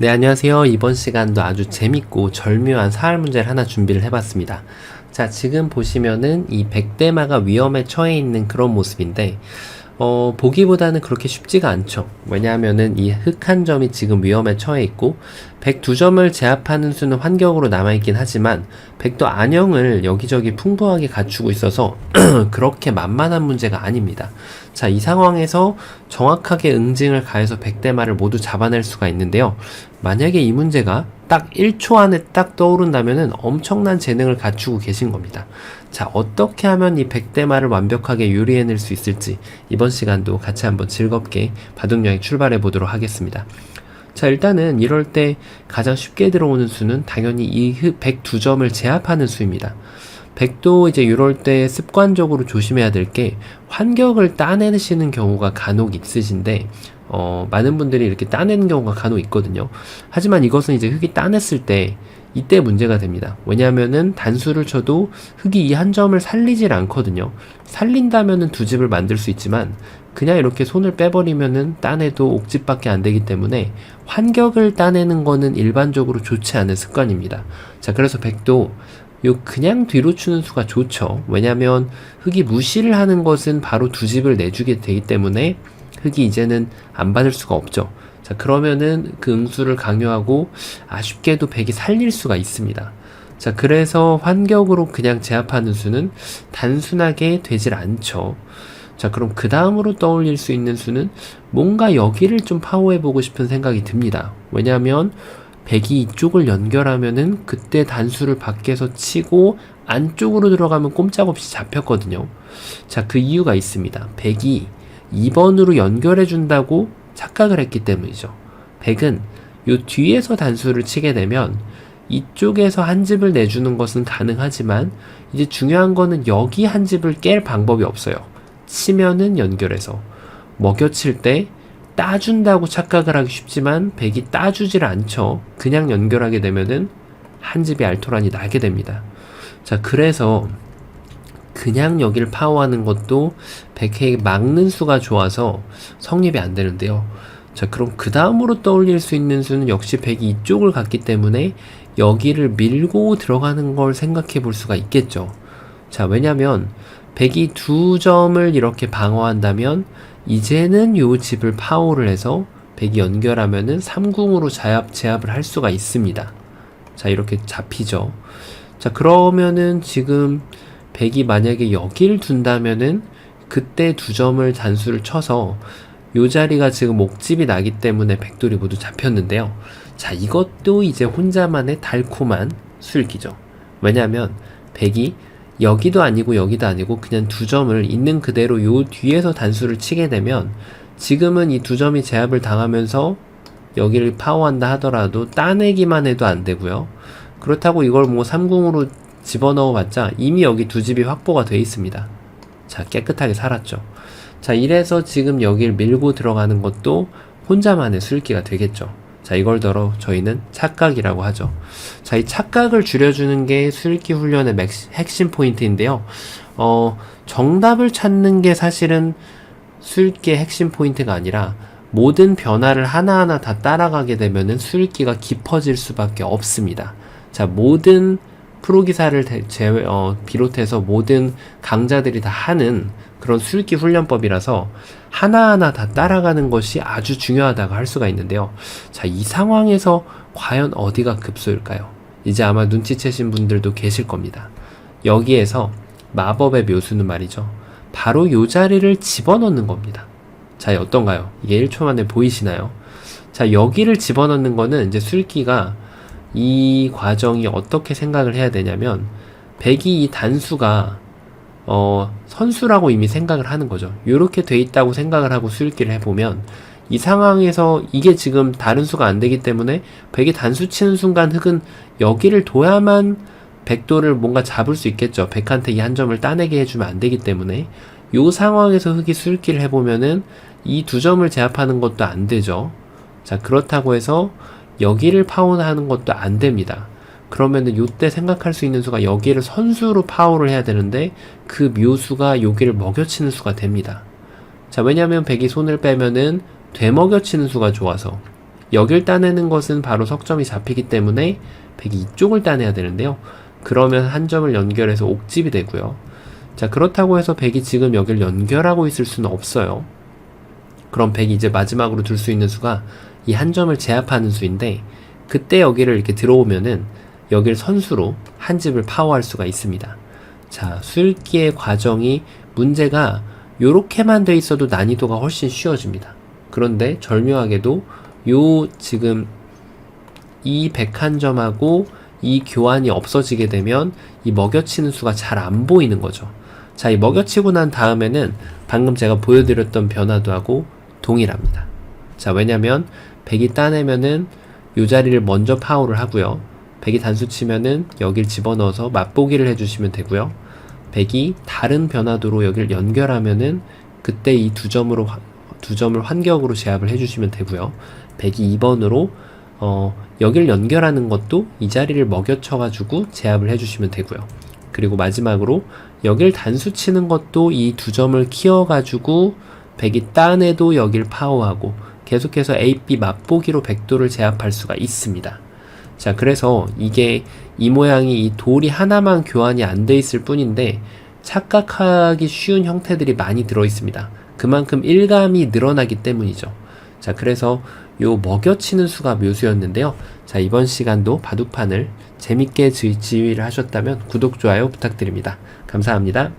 네, 안녕하세요. 이번 시간도 아주 재밌고 절묘한 사활 문제를 하나 준비를 해봤습니다. 자, 지금 보시면은 이 백대마가 위험에 처해 있는 그런 모습인데, 어, 보기보다는 그렇게 쉽지가 않죠. 왜냐하면은 이 흑 한 점이 지금 위험에 처해 있고, 102점을 제압하는 수는 환경으로 남아있긴 하지만, 백도 안형을 여기저기 풍부하게 갖추고 있어서, 그렇게 만만한 문제가 아닙니다. 자, 이 상황에서 정확하게 응징을 가해서 백대마를 모두 잡아낼 수가 있는데요. 만약에 이 문제가 딱 1초 안에 딱 떠오른다면은 엄청난 재능을 갖추고 계신 겁니다. 자, 어떻게 하면 이 백대마를 완벽하게 요리해낼 수 있을지 이번 시간도 같이 한번 즐겁게 바둑여행 출발해 보도록 하겠습니다. 자, 일단은 이럴 때 가장 쉽게 들어오는 수는 당연히 이 102점을 제압하는 수입니다. 백도 이제 이럴 때 습관적으로 조심해야 될 게 환격을 따내시는 경우가 간혹 있으신데 어, 많은 분들이 이렇게 따내는 경우가 간혹 있거든요. 하지만 이것은 이제 흙이 따냈을 때 이때 문제가 됩니다. 왜냐하면은 단수를 쳐도 흙이 이 한 점을 살리질 않거든요. 살린다면은 두 집을 만들 수 있지만 그냥 이렇게 손을 빼버리면은 따내도 옥집밖에 안 되기 때문에 환격을 따내는 거는 일반적으로 좋지 않은 습관입니다. 자, 그래서 백도 요 그냥 뒤로 추는 수가 좋죠. 왜냐하면 흙이 무시를 하는 것은 바로 두 집을 내주게 되기 때문에 흙이 이제는 안 받을 수가 없죠. 자, 그러면은 그 응수를 강요하고 아쉽게도 백이 살릴 수가 있습니다. 자, 그래서 환격으로 그냥 제압하는 수는 단순하게 되질 않죠. 자, 그럼 그 다음으로 떠올릴 수 있는 수는 뭔가 여기를 좀 파워해보고 싶은 생각이 듭니다. 왜냐하면 백이 이쪽을 연결하면은 그때 단수를 밖에서 치고 안쪽으로 들어가면 꼼짝없이 잡혔거든요. 자, 그 이유가 있습니다. 백이 2번으로 연결해 준다고 착각을 했기 때문이죠. 100은 요 뒤에서 단수를 치게 되면 이쪽에서 한 집을 내주는 것은 가능하지만 이제 중요한 거는 여기 한 집을 깰 방법이 없어요. 치면은 연결해서 먹여칠 때 따준다고 착각을 하기 쉽지만 백이 따주질 않죠. 그냥 연결하게 되면은 한 집이 알토란이 나게 됩니다. 자, 그래서 그냥 여기를 파워하는 것도 100회 막는 수가 좋아서 성립이 안 되는데요. 자, 그럼 그 다음으로 떠올릴 수 있는 수는 역시 100이 이쪽을 갔기 때문에 여기를 밀고 들어가는 걸 생각해 볼 수가 있겠죠. 자, 왜냐면 100이 두 점을 이렇게 방어한다면 이제는 요 집을 파워를 해서 100이 연결하면은 3궁으로 제압, 제압을 할 수가 있습니다. 자, 이렇게 잡히죠. 자, 그러면은 지금 백이 만약에 여기를 둔다면은 그때 두 점을 단수를 쳐서 요 자리가 지금 목집이 나기 때문에 백돌이 모두 잡혔는데요. 자, 이것도 이제 혼자만의 달콤한 술기죠. 왜냐하면 백이 여기도 아니고 여기도 아니고 그냥 두 점을 있는 그대로 요 뒤에서 단수를 치게 되면 지금은 이 두 점이 제압을 당하면서 여기를 파워한다 하더라도 따내기만 해도 안 되고요. 그렇다고 이걸 뭐 3궁으로 집어넣어 봤자 이미 여기 두 집이 확보가 되어 있습니다. 자, 깨끗하게 살았죠. 자, 이래서 지금 여길 밀고 들어가는 것도 혼자만의 술기가 되겠죠. 자, 이걸 더러 저희는 착각이라고 하죠. 자, 이 착각을 줄여주는 게 술기 훈련의 핵심 포인트인데요. 어, 정답을 찾는 게 사실은 술기의 핵심 포인트가 아니라 모든 변화를 하나하나 다 따라가게 되면은 술기가 깊어질 수밖에 없습니다. 자, 모든 프로기사를 제외, 어, 비롯해서 모든 강자들이 다 하는 그런 술기 훈련법이라서 하나하나 다 따라가는 것이 아주 중요하다고 할 수가 있는데요. 자, 이 상황에서 과연 어디가 급소일까요? 이제 아마 눈치채신 분들도 계실 겁니다. 여기에서 마법의 묘수는 말이죠. 바로 요 자리를 집어넣는 겁니다. 자, 어떤가요? 이게 1초 만에 보이시나요? 자, 여기를 집어넣는 거는 이제 술기가 이 과정이 어떻게 생각을 해야 되냐면 백이 이 단수가 어, 선수라고 이미 생각을 하는 거죠. 이렇게 돼 있다고 생각을 하고 수읽기를 해보면 이 상황에서 이게 지금 다른 수가 안 되기 때문에 백이 단수 치는 순간 흑은 여기를 둬야만 백도를 뭔가 잡을 수 있겠죠. 백한테 이 한 점을 따내게 해주면 안 되기 때문에 이 상황에서 흑이 수읽기를 해보면은 이 두 점을 제압하는 것도 안 되죠. 자 그렇다고 해서 여기를 파워하는 것도 안 됩니다. 그러면은 요때 생각할 수 있는 수가 여기를 선수로 파워를 해야 되는데 그 묘수가 여기를 먹여치는 수가 됩니다. 자, 왜냐면 백이 손을 빼면은 되먹여치는 수가 좋아서 여길 따내는 것은 바로 석점이 잡히기 때문에 100이 이쪽을 따내야 되는데요. 그러면 한 점을 연결해서 옥집이 되고요. 자, 그렇다고 해서 100이 지금 여길 연결하고 있을 수는 없어요. 그럼 100이 이제 마지막으로 둘 수 있는 수가 이 한 점을 제압하는 수인데 그때 여기를 이렇게 들어오면은 여길 선수로 한 집을 파워할 수가 있습니다. 자, 수읽기의 과정이 문제가 요렇게만 돼 있어도 난이도가 훨씬 쉬워집니다. 그런데 절묘하게도 요 지금 이 101점하고 이 교환이 없어지게 되면 이 먹여치는 수가 잘 안 보이는 거죠. 자, 이 먹여치고 난 다음에는 방금 제가 보여드렸던 변화도 하고 동일합니다. 자, 왜냐면 100이 따내면은 요 자리를 먼저 파워를 하고요. 100이 단수 치면은 여길 집어넣어서 맛보기를 해주시면 되고요. 100이 다른 변화도로 여길 연결하면은 그때 이 두 점으로 화- 두 점을 환격으로 제압을 해주시면 되고요. 100이 2번으로 어, 여길 연결하는 것도 이 자리를 먹여쳐가지고 제압을 해주시면 되고요. 그리고 마지막으로 여길 단수 치는 것도 이 두 점을 키워가지고 100이 따내도 여길 파워하고 계속해서 A, B 맛보기로 백도를 제압할 수가 있습니다. 자, 그래서 이게 이 모양이 이 돌이 하나만 교환이 안 돼 있을 뿐인데 착각하기 쉬운 형태들이 많이 들어 있습니다. 그만큼 일감이 늘어나기 때문이죠. 자, 그래서 요 먹여치는 수가 묘수였는데요. 자, 이번 시간도 바둑판을 재밌게 지- 지휘를 하셨다면 구독, 좋아요 부탁드립니다. 감사합니다.